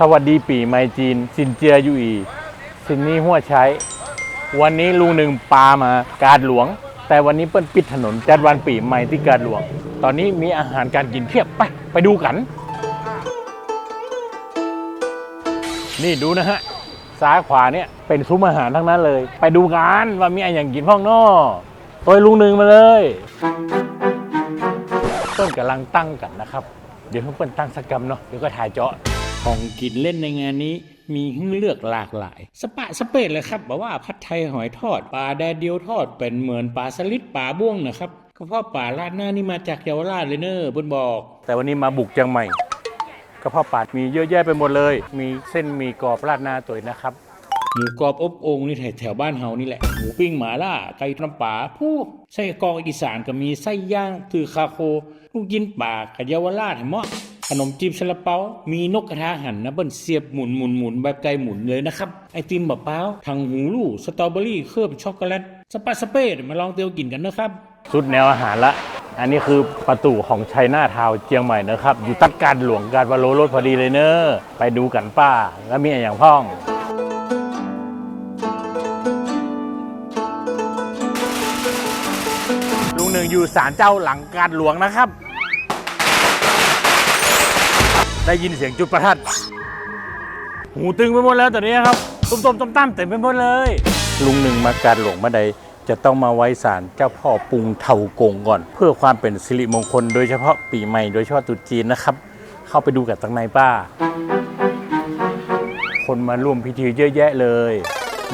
สวัสดีปีใหม่จีน สินเจียยูอีสินนี้หัวใช้ วันนี้ลุงหนึ่งปามาการหลวง แต่วันนี้เปิ้นปิดถนนจัดวันปีใหม่ที่การหลวง ตอนนี้มีอาหารการกินเพียบไปไปดูกัน นี่ดูนะฮะซ้ายขวาเนี่ยเป็นซุ้มอาหารทั้งนั้นเลย ไปดูกันว่ามีอะไรอย่างกินห้องนอตัวลุงหนึ่งมาเลยเปิ้นกำลังตั้งกันนะครับ เดี๋ยวเพิ่นตั้งสักกรรมเนาะเดี๋ยวก็ถ่ายเจาะ ของกินเล่นในงานนี้มีให้เลือกหลากหลาย สปะสเปดเลยครับบอกว่าผัดไทยหอยทอดปลาแดดเดียวทอดเป็นเหมือนปลาสลิดปลาบ้วงนะครับก็เพราะปลาลาดหน้านี่มาจากเยาวราชเลยเนอะบนบอก แต่วันนี้มาบุกเชียงใหม่กระเพาะปลามีเยอะแยะไปหมดเลย มีเส้นหมีกรอบราดหน้าตัวนะครับหมูกรอบอบโอ่งนี่แถวๆบ้านเฮานี่แหละหมูปิ้งหมาล่าไก่น้ำปลาผู้ไส้กรอกอีสานก็มีไส้ย่างถือคาโค ลูกยินป่ากับเยาวราชเห็นมั้ ขนมจีบซาลาเปา มีนกกระทาหันนะเบิ้ลเสียบหมุนหมุนหมุนแบบไก่หมุนเลยนะครับ ไอติมบะเป้าทางหูลูกสตรอเบอรี่ เคลือบช็อกโกแลต สปาสเปดมาลองเตียวกินกันนะครับสุดแนวอาหารละ อันนี้คือประตูของชัยนาทาวน์เจียงใหม่นะครับ อยู่ตัดการหลวงการวาโลรถพอดีเลยเนอะไปดูกันป้า แล้วมีอะไรอย่างพ่องลุงหนึ่งอยู่ศาลเจ้าหลังการหลวงนะครับ ได้ยินเสียงจุดประทัด หูตึงไปหมดแล้วตอนนี้ครับตุ้มๆต้มตั้มเต็มไปหมดเลย ลุงหนึ่งมาการหลวงมาใดจะต้องมาไว้ศาลเจ้าพ่อปุงเถากงก่อน เพื่อความเป็นสิริมงคลโดยเฉพาะปีใหม่โดยเฉพาะตรุษจีนนะครับ เข้าไปดูกันตั้งในป้า คนมาร่วมพิธีเยอะแยะเลย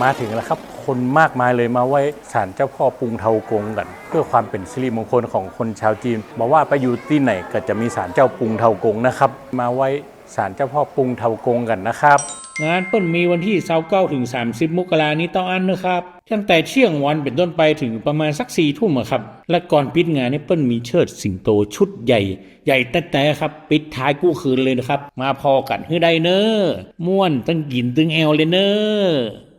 มาถึงแล้วครับ คนมากมายเลยมาไหว้ศาลเจ้าพ่อปุงเทากงกัน เพื่อความเป็นสิริมงคลของคนชาวจีนบอกว่าไปอยู่ที่ไหนก็จะมีศาลเจ้าปุงเทากงนะครับ มาไหว้ศาลเจ้าพ่อปุงเทากงกันนะครับ งานเปิ้นมีวันที่29ถึง 30 มกรานี้ต้องอันนะครับตั้งแต่เที่ยงวันเป็นต้นไปถึงประมาณสักสี่ทุ่มครับ และก่อนปิดงานนี่เปิ้นมีเชิดสิงโตชุดใหญ่ ใหญ่แต่แต่ครับ ปิดท้ายกู้คืนเลยนะครับ มาพอกันให้ได้เนอม่วนตั้งกินตึงแอวเลยเนอ